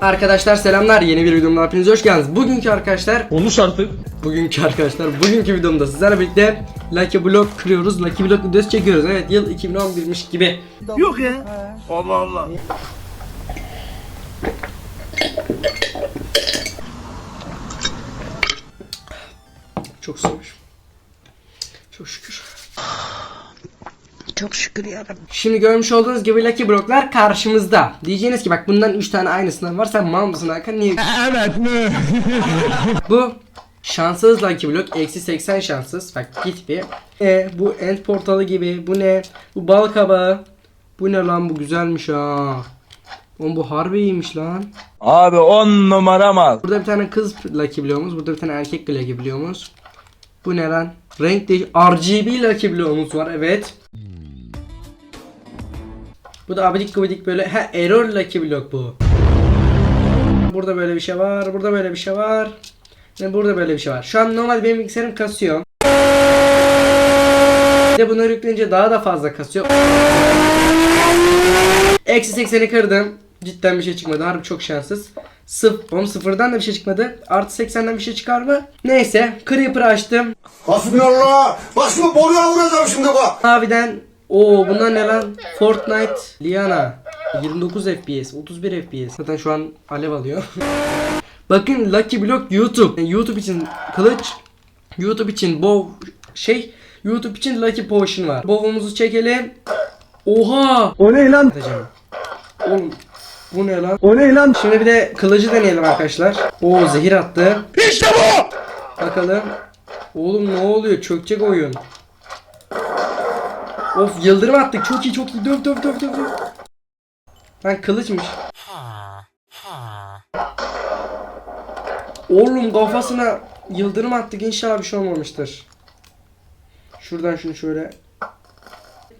Arkadaşlar selamlar. Yeni bir videomda hepiniz hoş geldiniz. Bugünkü arkadaşlar, Konuş artık. bugünkü arkadaşlar, bugünkü videomda sizlerle birlikte Lucky Block kırıyoruz. Lucky Block videosu çekiyoruz. Evet, yıl 2011'miş gibi. Yok ya. Allah Allah. Çok sevmiş. Çok şükür. Çok şükür yarabbim. Şimdi görmüş olduğunuz gibi Lucky Block'lar karşımızda. Diyeceğiniz ki bak bundan 3 tane aynısından var. Sen mal mısın Hakan? Niye? Evet mi? Bu şanssız Lucky Block. Eksi 80 şanssız. Bak git bir. E, bu end portalı gibi. Bu ne? Bu bal kabağı. Bu ne lan? Bu güzelmiş ha. Oğlum bu harbi iyiymiş lan. Abi on numara mal. Burada bir tane kız Lucky Block'umuz. Burada bir tane erkek Lucky Block'umuz. Bu ne lan? Renk değiş... RGB Lucky Block'umuz var. Evet. Bu da abidik gubidik böyle. Ha error Lucky Block bu. Burada böyle bir şey var. Burada böyle bir şey var. Ve burada böyle bir şey var. Şu an normal benim bilgisayarım kasıyor. Bir de bunları yükleyince daha da fazla kasıyor. Eksi 80'i kırdım. Cidden bir şey çıkmadı. Harbi çok şanssız. Sıf oğlum sıfırdan da bir şey çıkmadı. Artı 80'den bir şey çıkar mı? Neyse. Creeper açtım. Hasbinallah. Başımı boruya vuracağım şimdi bak. Maviden. Oo bunlar ne lan? Fortnite. Liana. 29 FPS. 31 FPS. Zaten şu an alev alıyor. Bakın Lucky Block YouTube. Yani YouTube için kılıç. YouTube için bow şey. YouTube için Lucky Potion var. Bow'umuzu çekelim. Oha. O ne lan? Atacağım. Oğlum bu ne lan? O ne lan? Şimdi bir de kılıcı deneyelim arkadaşlar. Oo zehir attı. İşte bu. Bakalım. Oğlum ne oluyor? Çökecek oyun. Of yıldırım attık. Çok iyi çok iyi. Döv döv döv döv. döv. Lan kılıçmış. Oğlum kafasına yıldırım attık. İnşallah bir şey olmamıştır. Şuradan şunu şöyle.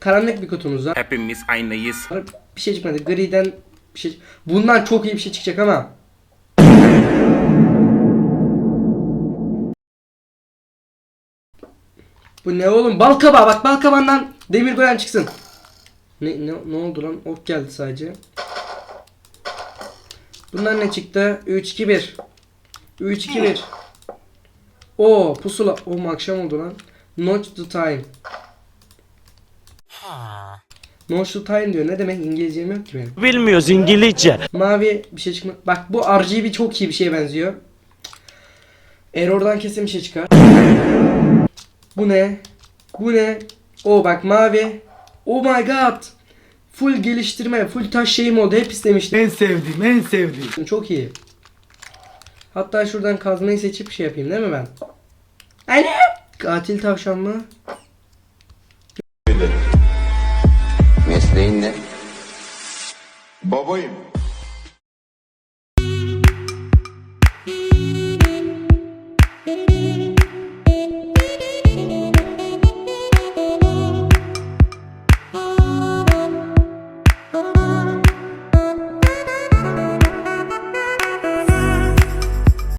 Karanlık bir kutumuz var. Hepimiz aynıyız. Bir şey çıkmadı. Griden bir şey. Bundan çok iyi bir şey çıkacak ama. Bu ne oğlum? Bal kabağı bak bal kabağından demir golem çıksın. Ne, ne, ne oldu lan? Ok geldi sadece. Bunlar ne çıktı? 3 2 1. 3 2 1. Oo pusula. Oğlum akşam oldu lan. Notch the time. Notch the time diyor. Ne demek? İngilizcem yok ki benim. Bilmiyoruz İngilizce. Mavi bir şey çıkma. Bak bu RGB çok iyi bir şeye benziyor. Error'dan kesin bir şey çıkar. Bu ne? Bu ne? O bak mavi. Oh my god. Full geliştirme, full taş şeyim oldu. Hep istemiştim. En sevdiğim, en sevdiğim. Çok iyi. Hatta şuradan kazmayı seçip şey yapayım değil mi ben? Anne! Katil tavşan mı? Mesleğin ne? Babayım.